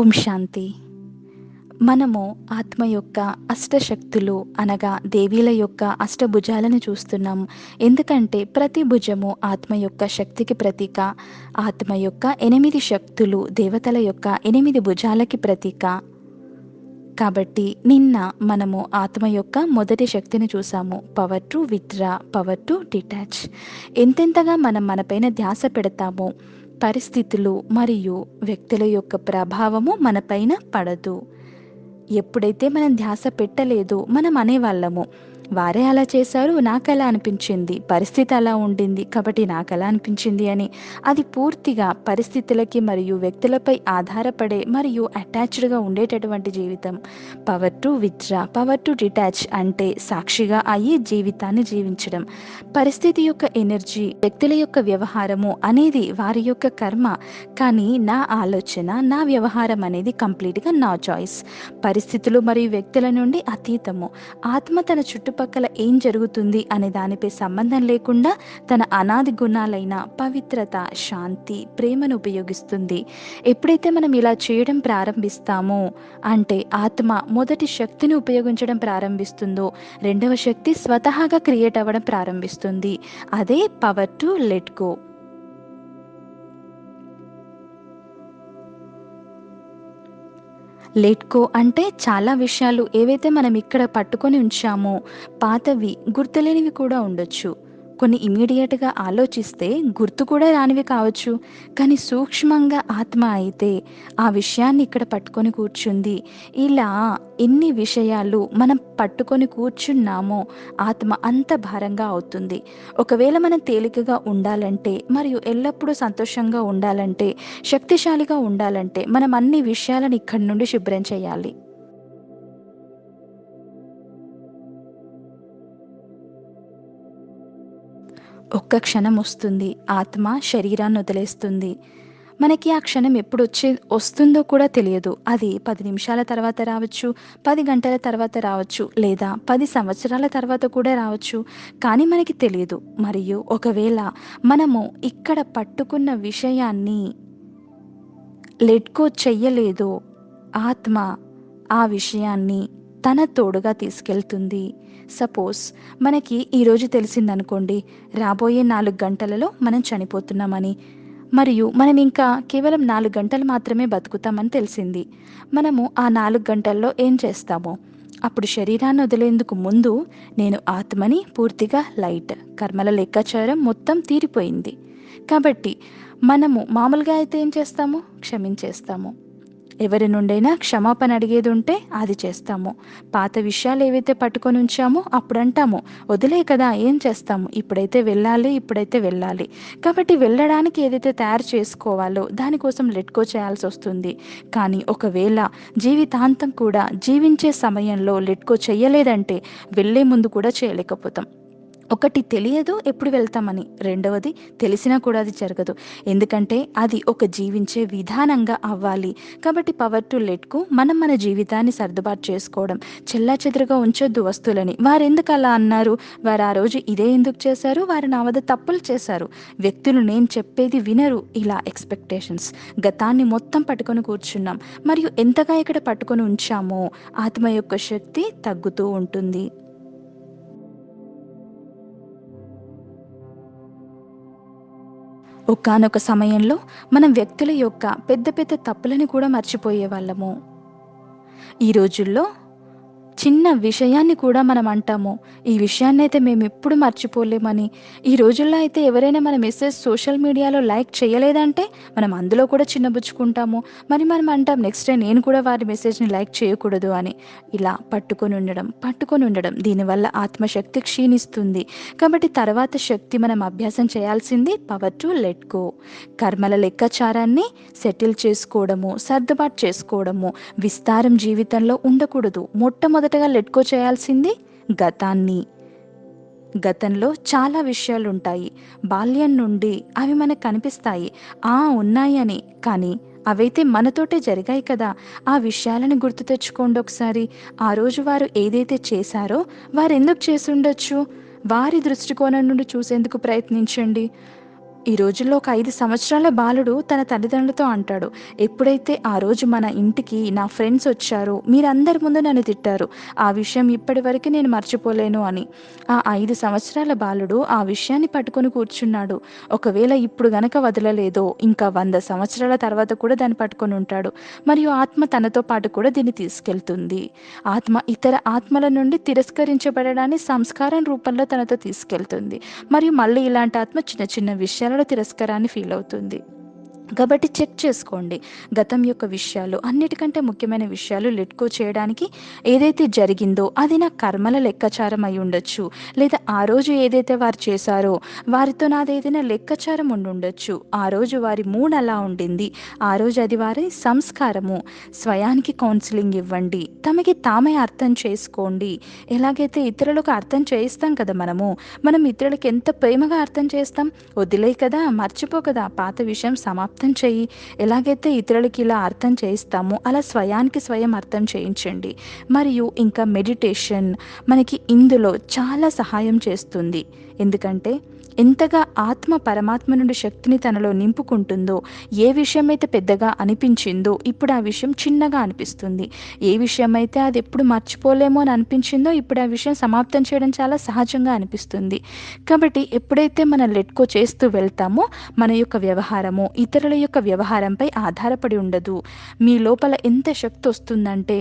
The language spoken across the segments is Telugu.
ఓం శాంతి. మనము ఆత్మ యొక్క అష్టశక్తులు అనగా దేవీల యొక్క అష్టభుజాలను చూస్తున్నాము ఎందుకంటే ప్రతి భుజము ఆత్మ యొక్క శక్తికి ప్రతీక ఆత్మ యొక్క ఎనిమిది శక్తులు దేవతల యొక్క ఎనిమిది భుజాలకి ప్రతీక. కాబట్టి నిన్న మనము ఆత్మ యొక్క మొదటి శక్తిని చూసాము power to withdraw power to detach ఎంతెంతగా మనం మనపైన ధ్యాస పెడతామో పరిస్థితులు మరియు వ్యక్తుల యొక్క ప్రభావము మనపైన పడదు. ఎప్పుడైతే మనం ధ్యాస పెట్టలేదో మనం అనేవాళ్ళము. వారే అలా చేశారు నాకు అలా అనిపించింది. పరిస్థితి అలా ఉండింది. కాబట్టి నాకు అలా అనిపించింది అని. అది పూర్తిగా పరిస్థితులకి మరియు వ్యక్తులపై ఆధారపడే మరియు అటాచ్డ్గా ఉండేటటువంటి జీవితం. Power to withdraw power to detach అంటే సాక్షిగా అయ్యి జీవితాన్ని జీవించడం. పరిస్థితి యొక్క ఎనర్జీ వ్యక్తుల యొక్క వ్యవహారము అనేది వారి యొక్క కర్మ. కానీ నా ఆలోచన నా వ్యవహారం అనేది కంప్లీట్గా నా చాయిస్. పరిస్థితులు మరియు వ్యక్తుల నుండి అతీతము. ఆత్మ తన చుట్టుపక్కల చుట్టుపక్కల ఏం జరుగుతుంది అనే దానిపై సంబంధం లేకుండా తన అనాది గుణాలైన పవిత్రత శాంతి ప్రేమను ఉపయోగిస్తుంది. ఎప్పుడైతే మనం ఇలా చేయడం ప్రారంభిస్తామో అంటే ఆత్మ మొదటి శక్తిని ఉపయోగించడం ప్రారంభిస్తుందో రెండవ శక్తి స్వతహాగా క్రియేట్ అవ్వడం ప్రారంభిస్తుంది. అదే power to let go. Let go అంటే చాలా విషయాలు ఏవైతే మనం ఇక్కడ పట్టుకొని ఉంచామో పాతవి గుర్తులేనివి కూడా ఉండొచ్చు. కొన్ని ఇమీడియట్గా ఆలోచిస్తే గుర్తు కూడా రానివి కావచ్చు. కానీ సూక్ష్మంగా ఆత్మ అయితే ఆ విషయాన్ని ఇక్కడ పట్టుకొని కూర్చుంది. ఇలా ఎన్ని విషయాలు మనం పట్టుకొని కూర్చున్నామో ఆత్మ అంత భారంగా అవుతుంది. ఒకవేళ మనం తేలికగా ఉండాలంటే మరియు ఎల్లప్పుడూ సంతోషంగా ఉండాలంటే శక్తిశాలిగా ఉండాలంటే మనం అన్ని విషయాలను ఇక్కడి నుండి శుభ్రం చేయాలి. ఒక్క క్షణం వస్తుంది. ఆత్మ శరీరాన్ని వదిలేస్తుంది. మనకి ఆ క్షణం ఎప్పుడు వచ్చే వస్తుందో కూడా తెలియదు. అది పది నిమిషాల తర్వాత రావచ్చు పది గంటల తర్వాత రావచ్చు లేదా పది సంవత్సరాల తర్వాత కూడా రావచ్చు. కానీ మనకి తెలియదు. మరియు ఒకవేళ మనము ఇక్కడ పట్టుకున్న విషయాన్ని లెట్కో చెయ్యలేదో ఆత్మ ఆ విషయాన్ని తన తోడుగా తీసుకెళ్తుంది. సపోజ్ మనకి ఈరోజు తెలిసిందనుకోండి రాబోయే నాలుగు గంటలలో మనం చనిపోతున్నామని. మరియు మనం ఇంకా కేవలం నాలుగు గంటలు మాత్రమే బతుకుతామని తెలిసింది. మనము ఆ నాలుగు గంటల్లో ఏం చేస్తామో? అప్పుడు శరీరాన్ని వదిలేందుకు ముందు నేను ఆత్మని పూర్తిగా లైట్ కర్మల లెక్కాచారం మొత్తం తీరిపోయింది. కాబట్టి మనము మామూలుగా అయితే ఏం చేస్తాము? క్షమించేస్తాము. ఎవరి నుండైనా క్షమాపణ అడిగేది ఉంటే అది చేస్తాము. పాత విషయాలు ఏవైతే పట్టుకొని ఉంచామో అప్పుడు అంటాము వదిలే కదా ఏం చేస్తాము? ఇప్పుడైతే వెళ్ళాలి ఇప్పుడైతే వెళ్ళాలి. కాబట్టి వెళ్ళడానికి ఏదైతే తయారు చేసుకోవాలో దానికోసం లెట్కో చేయాల్సి వస్తుంది. కానీ ఒకవేళ జీవితాంతం కూడా జీవించే సమయంలో లెట్కో చేయలేదంటే వెళ్ళే ముందు కూడా చేయలేకపోతాం. ఒకటి తెలియదు ఎప్పుడు వెళ్తామని. రెండవది తెలిసినా కూడా అది జరగదు. ఎందుకంటే అది ఒక జీవించే విధానంగా అవ్వాలి. కాబట్టి పవర్ టు లెట్కు మనం మన జీవితాన్ని సర్దుబాటు చేసుకోవడం. చెల్లా చెదురుగా ఉంచొద్దు వస్తువులని. వారు ఎందుకు అలా అన్నారు? వారు ఆ రోజు ఇదే ఎందుకు చేశారు? వారు నా వద్ద తప్పులు చేశారు. వ్యక్తులు నేను చెప్పేది వినరు. ఇలా ఎక్స్పెక్టేషన్స్ గతాన్ని మొత్తం పట్టుకొని కూర్చున్నాం. మరియు ఎంతగా ఇక్కడ పట్టుకొని ఉంచామో ఆత్మ యొక్క శక్తి తగ్గుతూ ఉంటుంది. ఒకానొక సమయంలో మనం వ్యక్తుల యొక్క పెద్ద పెద్ద తప్పులని కూడా మర్చిపోయే వాళ్ళము. ఈ రోజుల్లో చిన్న విషయాన్ని కూడా మనం అంటాము. ఈ విషయాన్ని అయితే మేము ఎప్పుడు మర్చిపోలేమని. ఈ రోజుల్లో అయితే ఎవరైనా మన మెసేజ్ సోషల్ మీడియాలో లైక్ చేయలేదంటే మనం అందులో కూడా చిన్నబుచ్చుకుంటాము. మరి మనం అంటాం నెక్స్ట్ డే నేను కూడా వారి మెసేజ్ని లైక్ చేయకూడదు అని. ఇలా పట్టుకొని ఉండడం పట్టుకొని ఉండడం దీనివల్ల ఆత్మశక్తి క్షీణిస్తుంది. కాబట్టి తర్వాత శక్తి మనం అభ్యాసం చేయాల్సింది పవర్ టు లెట్ గో. కర్మల లెక్కాచారాన్ని సెటిల్ చేసుకోవడము సర్దుబాటు చేసుకోవడము విస్తారం జీవితంలో ఉండకూడదు. జాగ్రత్తగా లెట్కో చేయాల్సింది గతాన్ని. గతంలో చాలా విషయాలు ఉంటాయి బాల్యం నుండి అవి మనకు కనిపిస్తాయి. ఆ ఉన్నాయి అని. కానీ అవైతే మనతోటే జరిగాయి కదా. ఆ విషయాలను గుర్తు తెచ్చుకోండి ఒకసారి. ఆ రోజు వారు ఏదైతే చేశారో వారు ఎందుకు చేసి ఉండొచ్చు? వారి దృష్టికోణం నుండి చూసేందుకు ప్రయత్నించండి. ఈ రోజుల్లో ఒక ఐదు సంవత్సరాల బాలుడు తన తల్లిదండ్రులతో అంటాడు ఎప్పుడైతే ఆ రోజు మన ఇంటికి నా ఫ్రెండ్స్ వచ్చారో మీరందరి ముందు నన్ను తిట్టారు. ఆ విషయం ఇప్పటి వరకు నేను మర్చిపోలేను అని. ఆ ఐదు సంవత్సరాల బాలుడు ఆ విషయాన్ని పట్టుకొని కూర్చున్నాడు. ఒకవేళ ఇప్పుడు గనక వదలలేదో ఇంకా వంద సంవత్సరాల తర్వాత కూడా దాన్ని పట్టుకొని ఉంటాడు. మరియు ఆత్మ తనతో పాటు కూడా దీన్ని తీసుకెళ్తుంది. ఆత్మ ఇతర ఆత్మల నుండి తిరస్కరించబడడాన్ని సంస్కారం రూపంలో తనతో తీసుకెళ్తుంది. మరియు మళ్ళీ ఇలాంటి ఆత్మ చిన్న చిన్న జనుల తిరస్కారాన్ని ఫీల్ అవుతుంది. కాబట్టి చెక్ చేసుకోండి. గతం యొక్క విషయాలు అన్నిటికంటే ముఖ్యమైన విషయాలు లెట్కో చేయడానికి ఏదైతే జరిగిందో అది నా కర్మల లెక్కచారం అయి ఉండొచ్చు. లేదా ఆ రోజు ఏదైతే వారు చేశారో వారితో నాది ఏదైనా లెక్కచారం ఉండి ఉండొచ్చు. ఆ రోజు వారి మూడ్ అలా ఉండింది. ఆ రోజు అది వారి సంస్కారము. స్వయానికి కౌన్సిలింగ్ ఇవ్వండి. తమకి తామే అర్థం చేసుకోండి. ఎలాగైతే ఇతరులకు అర్థం చేయిస్తాం కదా మనము. మనం ఇతరులకు ఎంత ప్రేమగా అర్థం చేస్తాం? వదిలే కదా మర్చిపో కదా పాత విషయం సమాప్తం అర్థం చేయి ఎలాగైతే ఇతరులకి ఇలా అర్థం చేయిస్తామో అలా స్వయానికి స్వయం అర్థం చేయించండి. మరియు ఇంకా మెడిటేషన్ మనకి ఇందులో చాలా సహాయం చేస్తుంది. ఎందుకంటే ఎంతగా ఆత్మ పరమాత్మ నుండి శక్తిని తనలో నింపుకుంటుందో ఏ విషయమైతే పెద్దగా అనిపించిందో ఇప్పుడు ఆ విషయం చిన్నగా అనిపిస్తుంది. ఏ విషయమైతే అది ఎప్పుడు మర్చిపోలేమో అని అనిపించిందో ఇప్పుడు ఆ విషయం సమాప్తం చేయడం చాలా సహజంగా అనిపిస్తుంది. కాబట్టి ఎప్పుడైతే మనం లెట్కో చేస్తూ వెళ్తామో మన యొక్క వ్యవహారము ఇతరుల యొక్క వ్యవహారంపై ఆధారపడి ఉండదు. మీ లోపల ఎంత శక్తి వస్తుందంటే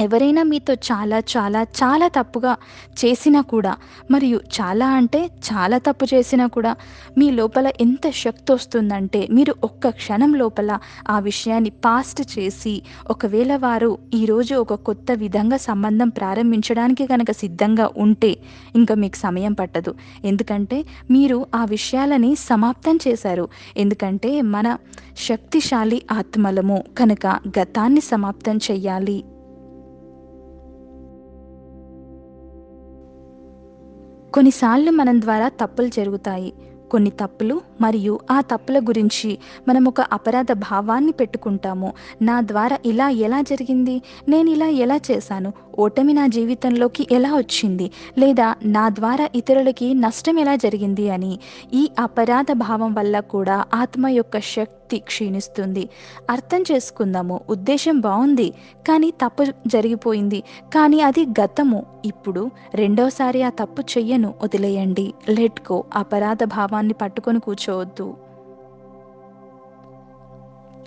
ఎవరైనా మీతో చాలా చాలా చాలా తప్పుగా చేసినా కూడా మరియు చాలా అంటే చాలా తప్పు చేసినా కూడా మీ లోపల ఎంత శక్తి వస్తుందంటే మీరు ఒక్క క్షణం లోపల ఆ విషయాన్ని పాస్ట్ చేసి ఒకవేళ వారు ఈరోజు ఒక కొత్త విధంగా సంబంధం ప్రారంభించడానికి కనుక సిద్ధంగా ఉంటే ఇంకా మీకు సమయం పట్టదు. ఎందుకంటే మీరు ఆ విషయాలని సమాప్తం చేశారు. ఎందుకంటే మన శక్తిశాలి ఆత్మలము కనుక గతాన్ని సమాప్తం చేయాలి కొన్నిసార్లు మనం ద్వారా తప్పులు జరుగుతాయి. కొన్ని తప్పులు మరియు ఆ తప్పుల గురించి మనం ఒక అపరాధ భావాన్ని పెట్టుకుంటాము. నా ద్వారా ఇలా ఎలా జరిగింది? నేను ఇలా ఎలా చేశాను? ఓటమి నా జీవితంలోకి ఎలా వచ్చింది? లేదా నా ద్వారా ఇతరులకి నష్టం ఎలా జరిగింది అని. ఈ అపరాధ భావం వల్ల కూడా ఆత్మ యొక్క శక్తి క్షీణిస్తుంది. అర్థం చేసుకుందాము. ఉద్దేశం బాగుంది. కానీ తప్పు జరిగిపోయింది. కానీ అది గతము. ఇప్పుడు రెండోసారి ఆ తప్పు చెయ్యను. వదిలేయండి. లెట్కో అపరాధ భావాన్ని పట్టుకొని కూర్చోవద్దు.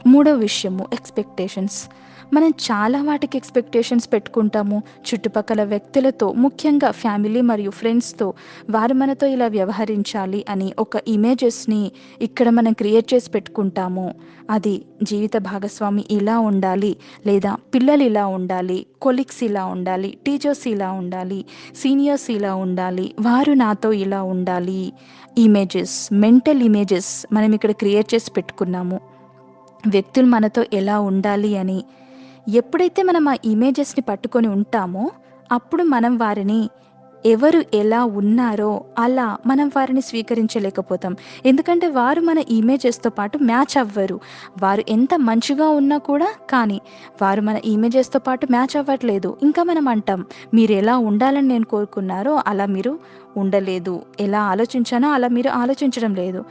మూడో విషయము. ఎక్స్పెక్టేషన్స్. మనం చాలా వాటికి ఎక్స్పెక్టేషన్స్ పెట్టుకుంటాము. చుట్టుపక్కల వ్యక్తులతో ముఖ్యంగా ఫ్యామిలీ మరియు ఫ్రెండ్స్తో వారు మనతో ఇలా వ్యవహరించాలి అని ఒక ఇమేజెస్ని ఇక్కడ మనం క్రియేట్ చేసి పెట్టుకుంటాము. అది జీవిత భాగస్వామి ఇలా ఉండాలి లేదా పిల్లలు ఇలా ఉండాలి కొలిక్స్ ఇలా ఉండాలి టీచర్స్ ఇలా ఉండాలి సీనియర్స్ ఇలా ఉండాలి వారు నాతో ఇలా ఉండాలి. ఇమేజెస్ మెంటల్ ఇమేజెస్ మనం ఇక్కడ క్రియేట్ చేసి పెట్టుకున్నాము. వ్యక్తులు మనతో ఎలా ఉండాలి అని ఎప్పుడైతే మనం ఆ ఇమేజెస్ని పట్టుకొని ఉంటామో అప్పుడు మనం వారిని ఎవరు ఎలా ఉన్నారో అలా మనం వారిని స్వీకరించలేకపోతాం. ఎందుకంటే వారు మన ఇమేజెస్తో పాటు మ్యాచ్ అవ్వరు. వారు ఎంత మంచిగా ఉన్నా కూడా కానీ వారు మన ఇమేజెస్తో పాటు మ్యాచ్ అవ్వట్లేదు. ఇంకా మనం అంటాం మీరు ఎలా ఉండాలని నేను కోరుకున్నారో అలా మీరు ఉండలేదు. ఎలా ఆలోచించానో అలా మీరు ఆలోచించడం లేదు.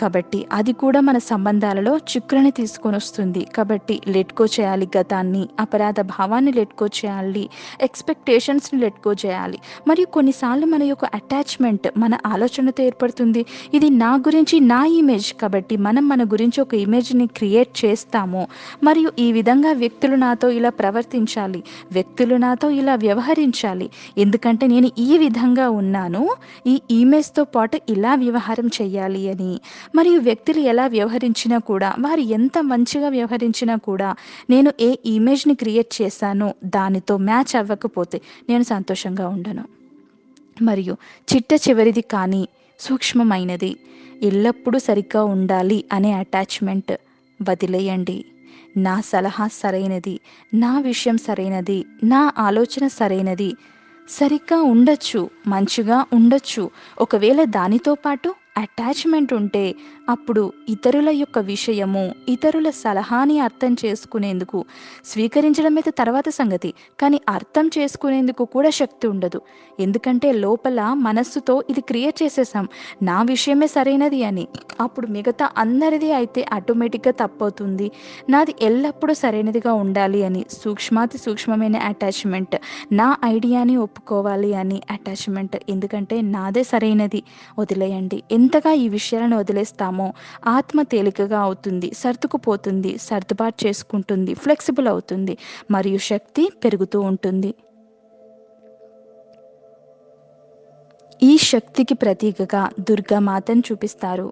కాబట్టి అది కూడా మన సంబంధాలలో చిక్కులని తీసుకొని వస్తుంది. కాబట్టి లెట్కో చేయాలి గతాన్ని అపరాధ భావాన్ని లెట్కో చేయాలి ఎక్స్పెక్టేషన్స్ని లెట్కో చేయాలి. మరియు కొన్నిసార్లు మన యొక్క అటాచ్మెంట్ మన ఆలోచనతో ఏర్పడుతుంది. ఇది నా గురించి నా ఇమేజ్ కాబట్టి మనం మన గురించి ఒక ఇమేజ్ని క్రియేట్ చేస్తాము. మరియు ఈ విధంగా వ్యక్తులు నాతో ఇలా ప్రవర్తించాలి వ్యక్తులు నాతో ఇలా వ్యవహరించాలి. ఎందుకంటే నేను ఈ విధంగా ఉన్నాను ఈ ఇమేజ్తో పాటు ఇలా వ్యవహారం చేయాలి అని. మరియు వ్యక్తులు ఎలా వ్యవహరించినా కూడా వారు ఎంత మంచిగా వ్యవహరించినా కూడా నేను ఏ ఇమేజ్ని క్రియేట్ చేశానో దానితో మ్యాచ్ అవ్వకపోతే నేను సంతోషంగా ఉండను. మరియు చిట్ట చివరిది కానీ సూక్ష్మమైనది. ఎల్లప్పుడూ సరిగ్గా ఉండాలి అనే అటాచ్మెంట్ వదిలేయండి. నా సలహా సరైనది నా విషయం సరైనది నా ఆలోచన సరైనది. సరిగ్గా ఉండొచ్చు మంచిగా ఉండొచ్చు. ఒకవేళ దానితో పాటు అటాచ్మెంట్ ఉంటే అప్పుడు ఇతరుల యొక్క విషయము ఇతరుల సలహాని అర్థం చేసుకునేందుకు స్వీకరించడం అయితే తర్వాత సంగతి కానీ అర్థం చేసుకునేందుకు కూడా శక్తి ఉండదు. ఎందుకంటే లోపల మనస్సుతో ఇది క్రియేట్ చేసేసాం నా విషయమే సరైనది అని. అప్పుడు మిగతా అందరిది అయితే ఆటోమేటిక్గా తప్పవుతుంది. నాది ఎల్లప్పుడూ సరైనదిగా ఉండాలి అని సూక్ష్మాతి సూక్ష్మమైన అటాచ్మెంట్ నా ఐడియాని ఒప్పుకోవాలి అని అటాచ్మెంట్. ఎందుకంటే నాదే సరైనది. వదిలేయండి. ఎంతగా ఈ విషయాలను వదిలేస్తామో ఆత్మ తేలికగా అవుతుంది సర్దుకుపోతుంది సర్దుబాటు చేసుకుంటుంది ఫ్లెక్సిబుల్ అవుతుంది మరియు శక్తి పెరుగుతూ ఉంటుంది. ఈ శక్తికి ప్రతీకగా దుర్గామాతను చూపిస్తారు.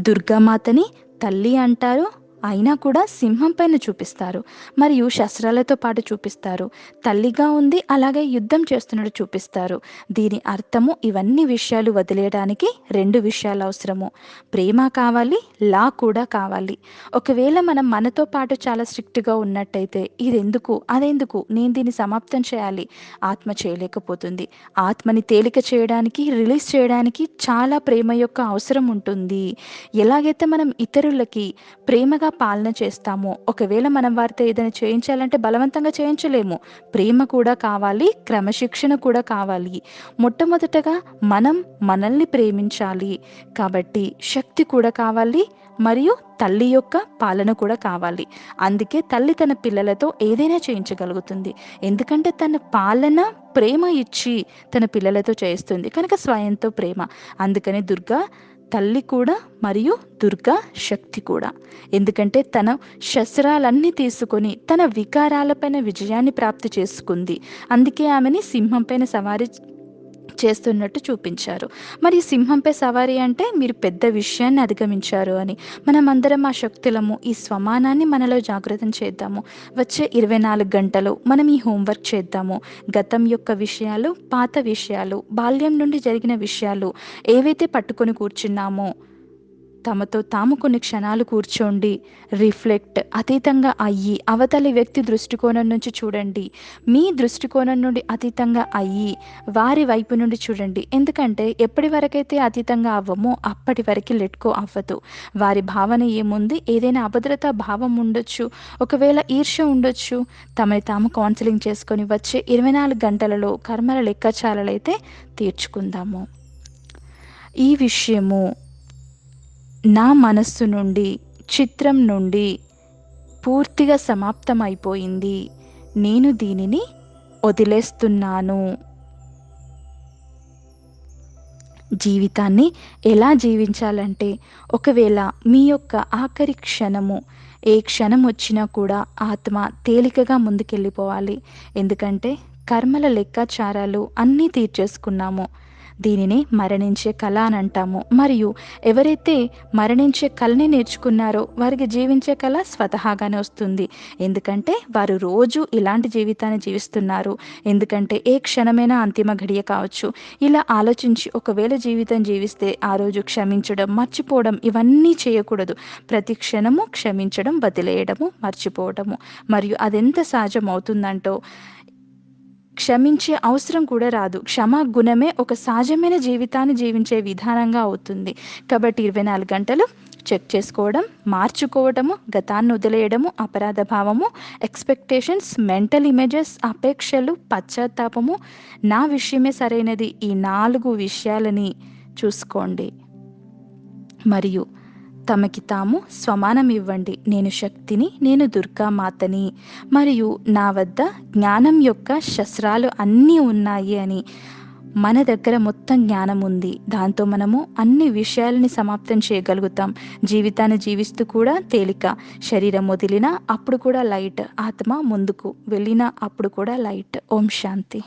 దుర్గామాతని తల్లి అంటారు అయినా కూడా సింహం పైన చూపిస్తారు. మరియు శస్త్రాలతో పాటు చూపిస్తారు. తల్లిగా ఉంది అలాగే యుద్ధం చేస్తున్నట్టు చూపిస్తారు. దీని అర్థము ఇవన్నీ విషయాలు వదిలేయడానికి రెండు విషయాలు అవసరము. ప్రేమ కావాలి లా కూడా కావాలి. ఒకవేళ మనం మనతో పాటు చాలా స్ట్రిక్ట్గా ఉన్నట్టయితే ఇది ఎందుకు అదెందుకు? నేను దీన్ని సమాప్తం చేయాలి. ఆత్మ చేయలేకపోతుంది. ఆత్మని తేలిక చేయడానికి రిలీజ్ చేయడానికి చాలా ప్రేమ యొక్క అవసరం ఉంటుంది. ఎలాగైతే మనం ఇతరులకి ప్రేమగా పాలన చేస్తాము. ఒకవేళ మనం వారితో ఏదైనా చేయించాలంటే బలవంతంగా చేయించలేము. ప్రేమ కూడా కావాలి క్రమశిక్షణ కూడా కావాలి. మొట్టమొదటగా మనం మనల్ని ప్రేమించాలి. కాబట్టి శక్తి కూడా కావాలి మరియు తల్లి యొక్క పాలన కూడా కావాలి. అందుకే తల్లి తన పిల్లలతో ఏదైనా చేయించగలుగుతుంది. ఎందుకంటే తన పాలన ప్రేమ ఇచ్చి తన పిల్లలతో చేస్తుంది కనుక స్వయంతో ప్రేమ. అందుకని దుర్గా తల్లి కూడా మరియు దుర్గా శక్తి కూడా. ఎందుకంటే తన శస్త్రాలన్నీ తీసుకొని తన వికారాలపైన విజయాన్ని ప్రాప్తి చేసుకుంది. అందుకే ఆమెని సింహం పైన సవారీ చేస్తున్నట్టు చూపించారు. మరి సింహంపై సవారీ అంటే మీరు పెద్ద విషయాన్ని అధిగమించారు అని. మనం అందరం ఆ శక్తులము ఈ స్వమానాన్ని మనలో జాగృతం చేద్దాము. వచ్చే ఇరవై నాలుగు గంటలు మనం ఈ హోంవర్క్ చేద్దాము. గతం యొక్క విషయాలు పాత విషయాలు బాల్యం నుండి జరిగిన విషయాలు ఏవైతే పట్టుకొని కూర్చున్నామో తమతో తాము కొన్ని క్షణాలు కూర్చోండి. రిఫ్లెక్ట్. అతీతంగా అయ్యి అవతలి వ్యక్తి దృష్టికోణం నుంచి చూడండి. మీ దృష్టికోణం నుండి అతీతంగా అయ్యి వారి వైపు నుండి చూడండి. ఎందుకంటే ఎప్పటి వరకైతే అతీతంగా అవ్వమో అప్పటి వరకు లెట్కో అవ్వదు. వారి భావన ఏముంది? ఏదైనా అభద్రతా భావం ఉండొచ్చు. ఒకవేళ ఈర్ష్య ఉండొచ్చు. తమని తాము కౌన్సిలింగ్ చేసుకొని వచ్చే ఇరవై నాలుగు గంటలలో కర్మల లెక్కచాలలైతే తీర్చుకుందాము. ఈ విషయము నా మనస్సు నుండి చిత్రం నుండి పూర్తిగా సమాప్తమైపోయింది. నేను దీనిని వదిలేస్తున్నాను. జీవితాన్ని ఎలా జీవించాలంటే ఒకవేళ మీ యొక్క ఆఖరి క్షణము ఏ క్షణం వచ్చినా కూడా ఆత్మ తేలికగా ముందుకెళ్ళిపోవాలి. ఎందుకంటే కర్మల లెక్కాచారాలు అన్నీ తీర్చేసుకున్నాము. దీనిని మరణించే కళ అని అంటాము. మరియు ఎవరైతే మరణించే కళని నేర్చుకున్నారో వారికి జీవించే కళ స్వతహాగానే వస్తుంది. ఎందుకంటే వారు రోజు ఇలాంటి జీవితాన్ని జీవిస్తున్నారు. ఎందుకంటే ఏ క్షణమైనా అంతిమ ఘడియ కావచ్చు. ఇలా ఆలోచించి ఒకవేళ జీవితం జీవిస్తే ఆ రోజు క్షమించడం మర్చిపోవడం ఇవన్నీ చేయకూడదు. ప్రతి క్షణము క్షమించడం వదిలేయడము మర్చిపోవడము. మరియు అదెంత సహజం అవుతుందంటో క్షమించే అవసరం కూడా రాదు. క్షమా గుణమే ఒక సహజమైన జీవితాన్ని జీవించే విధానంగా అవుతుంది. కాబట్టి ఇరవై నాలుగు గంటలు చెక్ చేసుకోవడం మార్చుకోవడము గతాన్ని వదిలేయడము అపరాధ భావము ఎక్స్పెక్టేషన్స్ మెంటల్ ఇమేజెస్ అపేక్షలు పశ్చాత్తాపము నా విషయమే సరైనది. ఈ నాలుగు విషయాలని చూసుకోండి. మరియు తమకి తాము స్వమానం ఇవ్వండి. నేను శక్తిని నేను దుర్గామాతని మరియు నా వద్ద జ్ఞానం యొక్క శస్త్రాలు అన్నీ ఉన్నాయి అని మన దగ్గర మొత్తం జ్ఞానం ఉంది. దాంతో మనము అన్ని విషయాలని సమాప్తం చేయగలుగుతాం. జీవితాన్ని జీవిస్తూ కూడా తేలిక. శరీరం వదిలినా అప్పుడు కూడా లైట్. ఆత్మ ముందుకు వెళ్ళినా అప్పుడు కూడా లైట్. ఓం శాంతి.